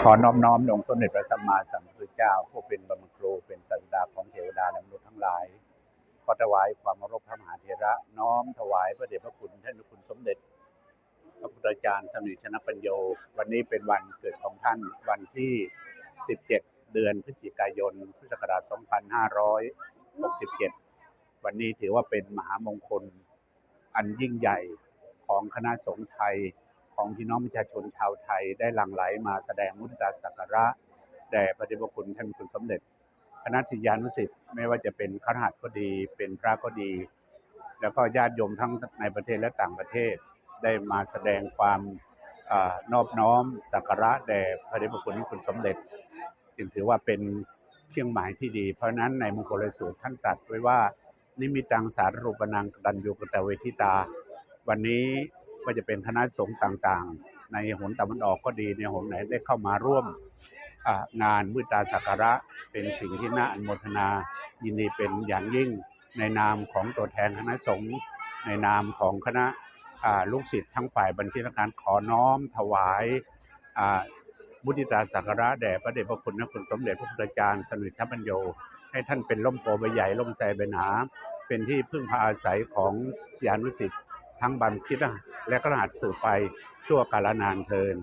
ขอน้อมน้อมลงสมเด็จพระสัมมาสัมพุทธเจ้าผู้เป็นบรมครูเป็นศาสดาของเทวดาและมนุษย์ทั้งหลาย ขอถวายความเคารพพระมหาเถระน้อมถวายพระเดชพระคุณท่านคุณสมเด็จ พระพุทธจารย์สมิทชนะปัญโย วันนี้เป็นวันเกิดของท่านวันที่ 17 เดือนพฤศจิกายน พุทธศักราช 2567 วันนี้ถือว่าเป็นมหามงคลอันยิ่งใหญ่ของคณะสงฆ์ไทย ของพี่น้องประชาชนชาวไทยได้หลั่งไหลมาแสดงมุทิตาสักการะแด่พระเดชพระคุณท่านคุณสมเด็จคณะศิษยานุศิษย์ไม่ว่าจะเป็นครหัสก็ดี เป็นพระก็ดี แล้วก็ญาติโยมทั้งในประเทศและต่างประเทศได้มาแสดงความอานอบน้อมสักการะแด่พระเดชพระคุณท่านคุณสมเด็จ จึงถือว่าเป็นเครื่องหมายที่ดี เพราะนั้นในมงคลสูตรท่านตรัสไว้ว่านิมิตังสารรูปนังกดันยูกตเวทิตา วันนี้ ก็จะเป็นคณะสงฆ์ต่างๆ ในหนตะวันออกก็ดีในหนไหนได้เข้ามาร่วมงานมุตาสักการะเป็นสิ่งที่น่าอนุโมทนา ยินดีเป็นอย่างยิ่งในนามของตัวแทนคณะสงฆ์ในนามของคณะลูกศิษย์ทั้งฝ่ายบัญชีกาคารขอน้อมถวายมุติตาสักการะแด่พระเดชพระคุณนะคุณสมเด็จพระพุทธจารย์สมิทธปัญโย ให้ท่านเป็นล่มโพใบใหญ่ล่มไทรใบหนา เป็นที่พึ่งพาอาศัยของศิษยานุศิษย์ทั้งบันคิด และกระหัสสืบไปชั่วกาลนานเทิน